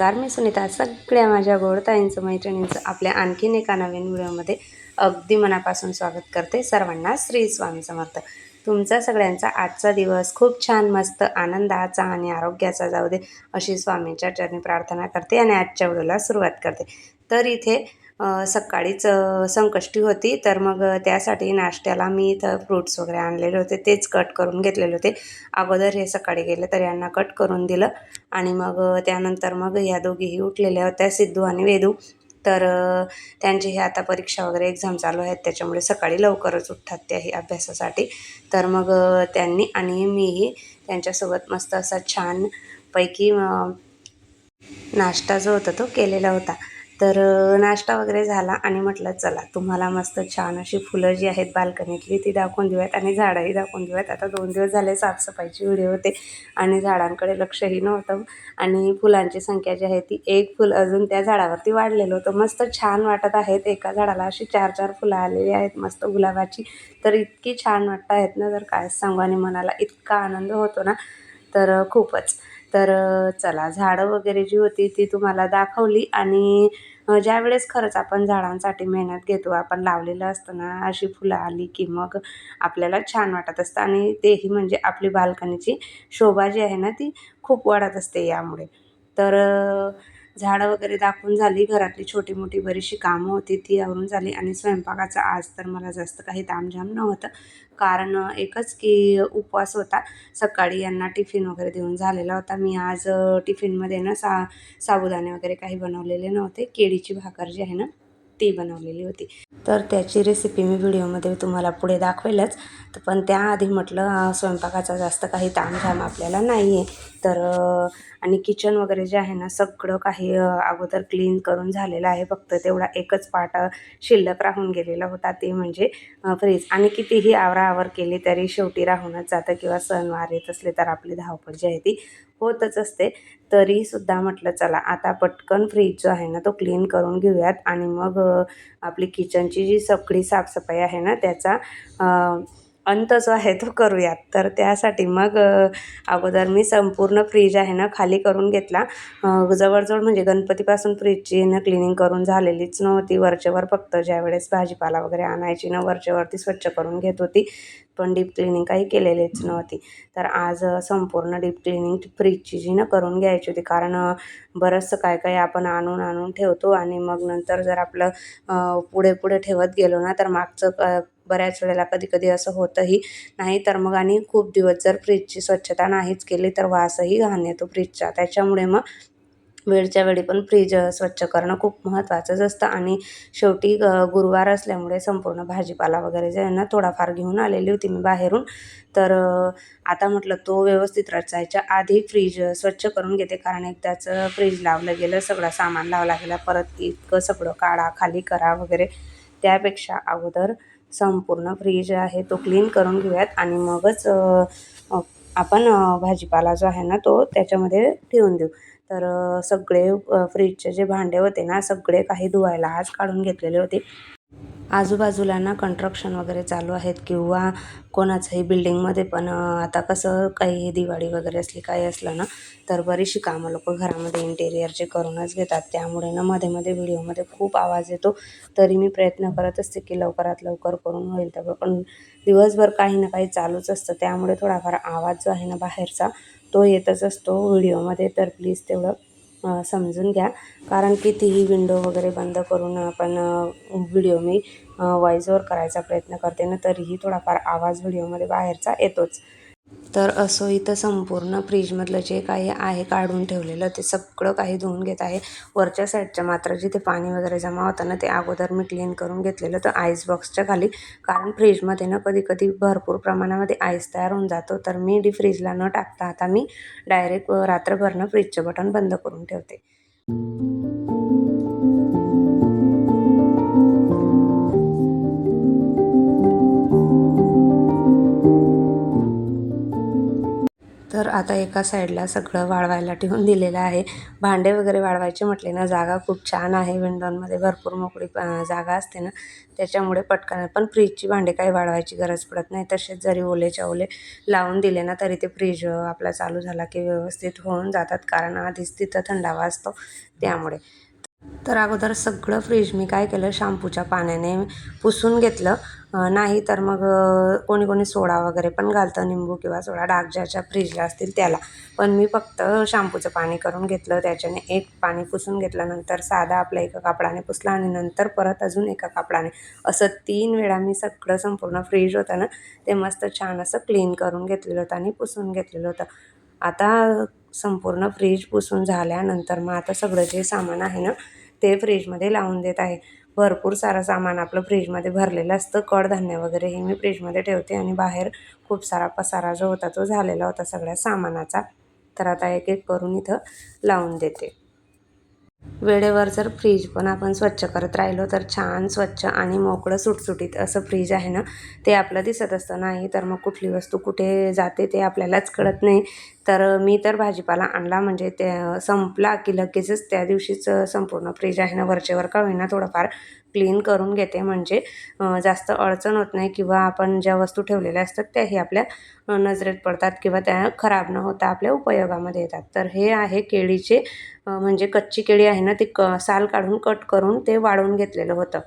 नमस्कार मी सुनीता. सगळ्या माझ्या गोडताईंचं मैत्रिणींचं आपल्या आणखीन एका नवीन व्हिडिओमध्ये अगदी मनापासून स्वागत करते सर्वांना. श्री स्वामी समर्थ. तुमचा सगळ्यांचा आजचा दिवस खूप छान मस्त आनंदाचा आणि आरोग्याचा जाऊ दे अशी स्वामींच्या चरणी प्रार्थना करते आणि आजच्या व्हिडिओला सुरुवात करते. तर इथे सकाळीच संकष्टी होती. तर मग त्यासाठी नाश्त्याला मी इथं फ्रूट्स वगैरे आणलेले होते. तेच कट करून घेतलेले होते. अगोदर हे सकाळी गेले तर यांना कट करून दिलं. आणि मग त्यानंतर मग ह्या दोघीही उठलेल्या होत्या सिद्धू आणि वेदू. तर त्यांची हे आता परीक्षा वगैरे एक्झाम चालू आहेत. त्याच्यामुळे सकाळी लवकरच उठतात त्याही अभ्यासासाठी. तर मग त्यांनी आणि मीही त्यांच्यासोबत मस्त असा छानपैकी नाश्ता जो होता तो केलेला होता. तर नाश्ता वगैरे झाला आणि म्हटलं चला तुम्हाला मस्त छान अशी फुलं जी आहेत बाल्कनीतली ती दाखवून देऊयात आणि झाडंही दाखवून देऊयात. आता दोन दिवस झाले साफसफाईची व्हिडिओ होते आणि झाडांकडे लक्षही नव्हतं आणि फुलांची संख्या जी आहे ती एक फुल अजून त्या झाडावरती वाढलेलं होतं. मस्त छान वाटत आहेत. एका झाडाला अशी चार चार फुलं आलेली आहेत मस्त गुलाबाची. तर इतकी छान वाटत आहेत ना तर काय सांगू आणि मनाला इतका आनंद होतो ना तर खूपच. तर चला झाडं वगैरे जी होती ती तुम्हाला दाखवली आणि ज्यावेळेस खरंच आपण झाडांसाठी मेहनत घेतो आपण लावलेलं असतं ना अशी फुलं आली की मग आपल्याला छान वाटत असतं आणि तेही म्हणजे आपली बाल्कनीची शोभा जी आहे ना ती खूप वाढत असते यामुळे. तर झाडं वगैरे दाखवून झाली. घरातली छोटी मोठी बरीचशी कामं होती ती आवरून झाली आणि स्वयंपाकाचा आज तर मला जास्त काही तामझाम नव्हतं. कारण एकच की उपवास होता. सकाळी यांना टिफिन वगैरे देऊन झालेला होता. मी आज टिफिनमध्ये ना सा साबुदाणे वगैरे काही बनवलेले नव्हते. केळीची भाकर जी आहे ना ती बनवलेली होती. तर त्याची रेसिपी मी व्हिडिओमध्ये तुम्हाला पुढे दाखवेलच. तर पण त्याआधी म्हटलं स्वयंपाकाचा जास्त काही तामझाम आपल्याला नाही आहे तर आणि किचन वगैरे जे आहे ना सगळं काही अगोदर क्लीन करून झालेलं आहे. फक्त तेवढा एकच पार्ट शिल्लक राहून गेलेला होता. ते म्हणजे फ्रीज आणि कितीही आवराआवर केली तरी शेवटी राहूनच जातं. किंवा सणवार येत असले तर आपली धावपळ जी आहे ती होतच असते. तरीसुद्धा म्हटलं चला आता पटकन फ्रीज जो आहे ना तो क्लीन करून घेऊयात. आणि मग आपली किचनची जी सगळी साफसफाई आहे ना त्याचा अंत जो आहे तो करूयात. तर त्यासाठी मग अगोदर मी संपूर्ण फ्रीज आहे ना खाली करून घेतला. जवळजवळ म्हणजे गणपतीपासून फ्रीजची ना क्लिनिंग करून झालेलीच नव्हती. वरचेवर फक्त ज्यावेळेस भाजीपाला वगैरे आणायची ना वरचेवरती स्वच्छ करून घेत होती. पण डीप क्लिनिंग काही केलेलीच नव्हती. तर आज संपूर्ण डीप क्लिनिंग फ्रीजची जी ना करून घ्यायची होती. कारण बरंचसं काय काय आपण आणून आणून ठेवतो आणि मग नंतर जर आपलं पुढे पुढे ठेवत गेलो ना तर मागचं बऱ्याच वेळेला कधी कधी असं होतंही नाही. तर मग आणि खूप दिवस जर फ्रीजची स्वच्छता नाहीच केली तर वासही घाण येतो फ्रीजचा त्याच्यामुळे मग वेळच्या वेळी पण फ्रीज स्वच्छ करणं खूप महत्त्वाचंच असतं. आणि शेवटी गुरुवार असल्यामुळे संपूर्ण भाजीपाला वगैरे जे आहे ना थोडाफार घेऊन आलेली होती मी बाहेरून. तर आता म्हटलं तो व्यवस्थित रचायच्या आधी फ्रीज स्वच्छ करून घेते. कारण एकदाच फ्रीज लावलं गेलं सगळं सामान लावला गेला परत इतकं सगळं काढा खाली करा वगैरे त्यापेक्षा अगोदर संपूर्ण फ्रीज आहे तो क्लीन करून घेऊयात आणि मगच आपण भाजीपाला जो आहे ना तो त्याच्यामध्ये ठेवून देऊ. तर सगळे फ्रीजचे जे भांडे होते ना सगळे काही धुवायला आज काढून घेतलेले होते. आजूबाजूला ना कंट्रक्शन वगैरे चालू आहेत किंवा कोणाचंही बिल्डिंगमध्ये पण आता कसं काही दिवाळी वगैरे असली काही असलं ना तर बरीचशी कामं लोक घरामध्ये इंटेरियरचे करूनच घेतात. त्यामुळे ना मध्ये मध्ये व्हिडिओमध्ये खूप आवाज येतो. तरी मी प्रयत्न करत असते की लवकरात लवकर करून होईल तर पण दिवसभर काही ना काही चालूच असतं. त्यामुळे थोडाफार आवाज जो आहे ना बाहेरचा तो येतच असतो. व्हिडिओमध्ये तर प्लीज तेवढं समजून घ्या. कारण कितीही विंडो वगैरे बंद करून आपण व्हिडिओ मी व्हॉईस ओव्हर करायचा प्रयत्न करते ना तरीही थोडाफार आवाज व्हिडिओमध्ये बाहेरचा येतोच. तर असो इथं संपूर्ण फ्रीजमधलं जे काही आहे काढून ठेवलेलं ते सगळं काही धुवून घेत आहे. वरच्या साईडच्या मात्र जिथे पाणी वगैरे जमा होतं ना ते अगोदर मी क्लीन करून घेतलेलं. तर आईस बॉक्सच्या खाली कारण फ्रीजमध्ये ना कधी कधी भरपूर प्रमाणामध्ये आईस तयार होऊन जातो. तर मी डी फ्रीजला न टाकता आता मी डायरेक्ट रात्रभरनं फ्रीजचं बटन बंद करून ठेवते. तर आता एका साईडला सगळं वाळवायला ठेवून दिलेलं आहे. भांडे वगैरे वाळवायचे म्हटले ना जागा खूप छान आहे विंडोनमध्ये भरपूर मोकळी जागा असते ना त्याच्यामुळे पटकन पण फ्रीजची भांडे काही वाळवायची गरज पडत नाही. तसेच जरी ओलेच्या ओले लावून दिले ना तरी ते फ्रीज आपला चालू झाला की व्यवस्थित होऊन जातात कारण आधीच तिथं थंडावा असतो त्यामुळे. तर अगोदर सगळं फ्रीज मी काय केलं शॅम्पूच्या पाण्याने पुसून घेतलं. नाही तर मग कोणी कोणी सोडा वगैरे पण घालतं निंबू किंवा सोडा डाग ज्याच्या फ्रीजला असतील त्याला. पण मी फक्त शॅम्पूचं पाणी करून घेतलं त्याच्याने एक पाणी पुसून घेतलं नंतर साधा आपल्या एका कापडाने पुसला आणि नंतर परत अजून एका कापडाने. असं तीन वेळा मी सगळं संपूर्ण फ्रीज होतं ना ते मस्त छान असं क्लीन करून घेतलेलं होतं आणि पुसून घेतलेलं होतं. आता संपूर्ण फ्रीज पुसून झाल्यानंतर मग आता सगळं जे सामान आहे ना ते फ्रीजमध्ये लावून देत आहे. भरपूर सारं सामान आपलं फ्रीजमध्ये भरलेलं असतं. कडधान्य वगैरे हे मी फ्रीजमध्ये ठेवते आणि बाहेर खूप सारा पसारा जो होता तो झालेला होता सगळ्या सामानाचा. तर आता एक एक करून इथं लावून देते. वेळेवर जर फ्रीज पण आपण स्वच्छ करत राहिलो तर छान स्वच्छ आणि मोकळं सुटसुटीत असं फ्रीज आहे ना ते आपलं दिसत असतं. नाही तर मग कुठली वस्तू कुठे जाते ते आपल्यालाच कळत नाही. तर मी तर भाजीपाला आणला म्हणजे ते संपला. की लगेचच त्या दिवशीच संपूर्ण फ्रीज आहे ना वरचेवर का होईना थोडंफार क्लीन करून घेते. म्हणजे जास्त अडचण होत नाही किंवा आपण ज्या वस्तू ठेवलेल्या असतात त्याही आपल्या नजरेत पडतात किंवा त्या खराब न होता आपल्या उपयोगामध्ये येतात. तर हे आहे केळीचे म्हणजे कच्ची केळी आहे ना ती क साल काढून कट करून ते वाळवून घेतलेलं होतं.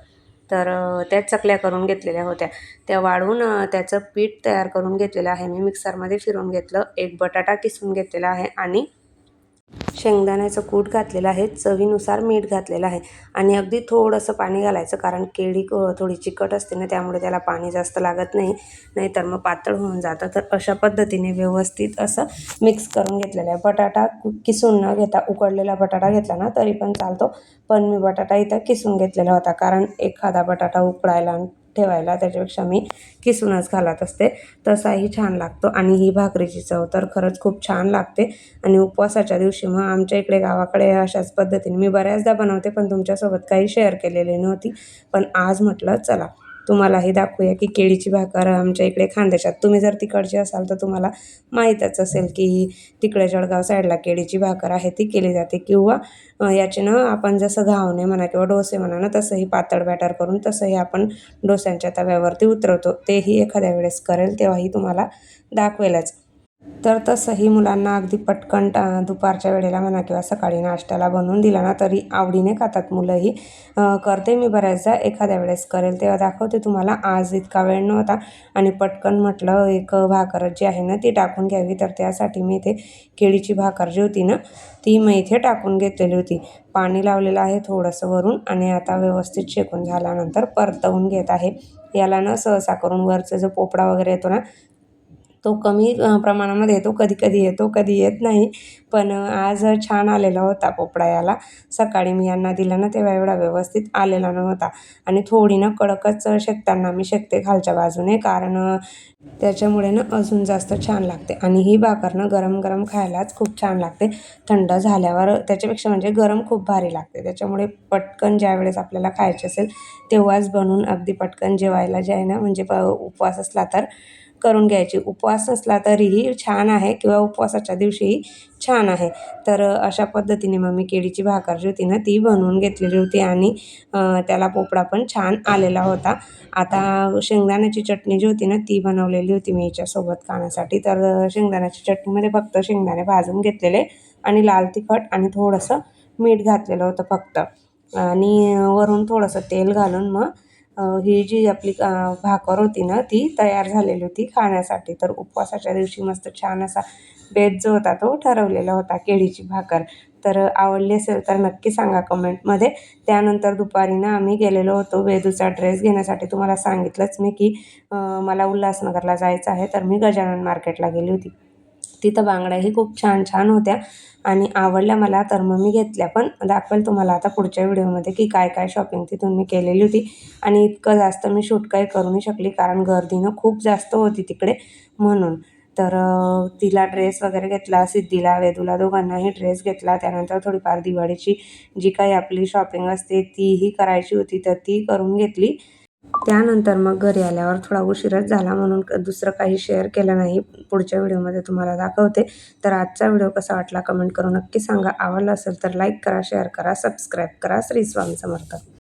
तर त्या चकल्या करून घेतलेल्या होत्या. त्या वाळवून त्याचं पीठ तयार करून घेतलेलं आहे. मी मिक्सरमध्ये फिरवून घेतलं. एक बटाटा किसून घेतलेला आहे आणि शेंगदाण्याचं कूट घातलेलं आहे चवीनुसार मीठ घातलेलं आहे आणि अगदी थोडंसं पाणी घालायचं कारण केळी क- थोडी चिकट असते ना त्यामुळे त्याला पाणी जास्त लागत नाही. नाहीतर मग पातळ होऊन जातं. तर अशा पद्धतीने व्यवस्थित असं मिक्स करून घेतलेलं आहे. बटाटा किसून न घेता उकडलेला बटाटा घेतला ना तरी पण चालतो. पण मी बटाटा इथं किसून घेतलेला होता कारण एखादा बटाटा उकडायला ठेवायला त्याच्यापेक्षा मी किसूनच घालत असते. तसाही छान लागतो आणि ही भाकरीची चव तर खरंच खूप छान लागते. आणि उपवासाच्या दिवशी मग आमच्या इकडे गावाकडे अशाच पद्धतीने मी बऱ्याचदा बनवते पण तुमच्यासोबत काही शेअर केलेली नव्हती. पण आज म्हटलं चला. तुम्हालाही दाखवूया की केळीची भाकर आमच्या इकडे खानदेशात. तुम्ही जर तिकडचे असाल तर तुम्हाला माहीतच असेल की तिकडे जळगाव साईडला केळीची भाकर आहे ती केली जाते. किंवा याचे ना आपण जसं घावणे म्हणा किंवा डोसे म्हणा ना तसंही पातळ बॅटर करून तसंही आपण डोस्यांच्या तव्यावरती उतरवतो. तेही एखाद्या वेळेस करेल तेव्हाही तुम्हाला दाखवेलच. तर तसंही मुलांना अगदी पटकन टा दुपारच्या वेळेला म्हणा किंवा सकाळी नाश्त्याला बनवून दिला ना तरी आवडीने खातात मुलंही. करते मी बऱ्याचदा एखाद्या वेळेस करेल तेव्हा दाखवते तुम्हाला. आज इतका वेळ नव्हता आणि पटकन म्हटलं एक भाकर जी आहे ना ती टाकून घ्यावी. तर त्यासाठी मी इथे केळीची भाकर जी होती ना ती मी इथे टाकून घेतलेली होती. पाणी लावलेलं आहे थोडंसं वरून आणि आता व्यवस्थित शेकून झाल्यानंतर परतवून घेत आहे. याला ना सहसा करून वरचा जो पोपडा वगैरे येतो ना तो कमी प्रमाणामध्ये येतो कधी कधी येतो कधी येत नाही. पण आज छान आलेला होता पोपडा याला. सकाळी मी यांना दिला ना तेव्हा एवढा व्यवस्थित आलेला नव्हता. आणि थोडी ना कडकच शेकताना मी शेकते खालच्या बाजूने कारण त्याच्यामुळे ना अजून जास्त छान लागते. आणि ही भाकर ना गरम गरम खायलाच खूप छान लागते. थंड झाल्यावर त्याच्यापेक्षा म्हणजे गरम खूप भारी लागते. त्याच्यामुळे पटकन ज्यावेळेस आपल्याला खायचे असेल तेव्हाच बनवून अगदी पटकन जेवायला जे आहे ना म्हणजे प उपवास असला तर. करून घ्यायची. उपवास असला तरीही छान आहे किंवा उपवासाच्या दिवशीही छान आहे. तर अशा पद्धतीने मग मी केळीची भाकर जी होती ना ती बनवून घेतलेली होती आणि त्याला पोपडा पण छान आलेला होता. आता शेंगदाण्याची चटणी जी होती ना ती बनवलेली होती मी याच्यासोबत खाण्यासाठी. तर शेंगदाण्याची चटणीमध्ये फक्त शेंगदाणे भाजून घेतलेले आणि लाल तिखट आणि थोडंसं मीठ घातलेलं होतं फक्त. आणि वरून थोडंसं तेल घालून मग ही जी आपली भाकर होती ना ती तयार झालेली होती खाण्यासाठी. तर उपवासाच्या दिवशी मस्त छान असा बेत जो होता तो ठरवलेला होता केळीची भाकर. तर आवडली असेल तर नक्की सांगा कमेंटमध्ये त्यानंतर दुपारी ना आम्ही गेलेलो होतो वेदूचा ड्रेस घेण्यासाठी. तुम्हाला सांगितलंच मी की मला उल्हासनगरला जायचं आहे. तर मी गजानन मार्केटला गेली होती. तिथं बांगड्याही खूप छान छान होत्या. आणि आवडल्या मला तर मग मी घेतल्या. पण दाखवेल तुम्हाला आता पुढच्या व्हिडिओमध्ये की काय काय शॉपिंग तिथून मी केलेली होती. आणि इतकं जास्त मी शूट काही करू नाही शकली कारण गर्दीनं खूप जास्त होती तिकडे म्हणून. तर तिला ड्रेस वगैरे घेतला सिद्धीला वेदूला दोघांनाही ड्रेस घेतला. त्यानंतर थोडीफार दिवाळीची जी काही आपली शॉपिंग असते तीही करायची होती तर ती करून घेतली. त्यानंतर मग घरी आल्यावर थोडा उशीरच झाला म्हणून दुसरं काही शेअर केलं नाही. पुढच्या व्हिडिओमध्ये तुम्हाला दाखवते. तर आजचा व्हिडिओ कसा वाटला कमेंट करून नक्की सांगा. आवडला असेल तर लाईक करा शेअर करा सबस्क्राईब करा. श्री स्वामी समर्थ.